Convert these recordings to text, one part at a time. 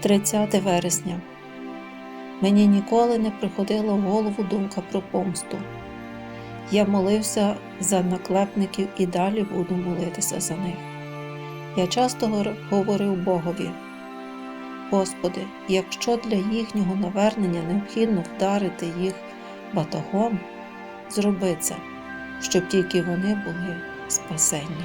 30 вересня. Мені ніколи не приходила в голову думка про помсту. Я молився за наклепників і далі буду молитися за них. Я часто говорив Богові: Господи, якщо для їхнього навернення необхідно вдарити їх батогом, зроби це, щоб тільки вони були спасенні.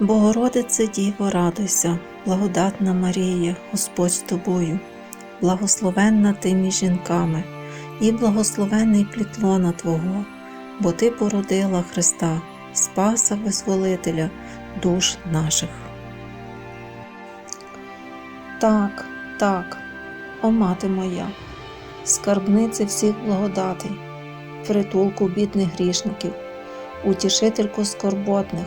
Богородице Діво, радуйся, благодатна Марія, Господь з тобою, благословенна ти між жінками, і благословений плід лона Твого, бо Ти породила Христа, Спаса Визволителя душ наших. Так, так, о мати моя, скарбнице всіх благодатей, притулку бідних грішників, утішительку скорботних,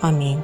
Амінь.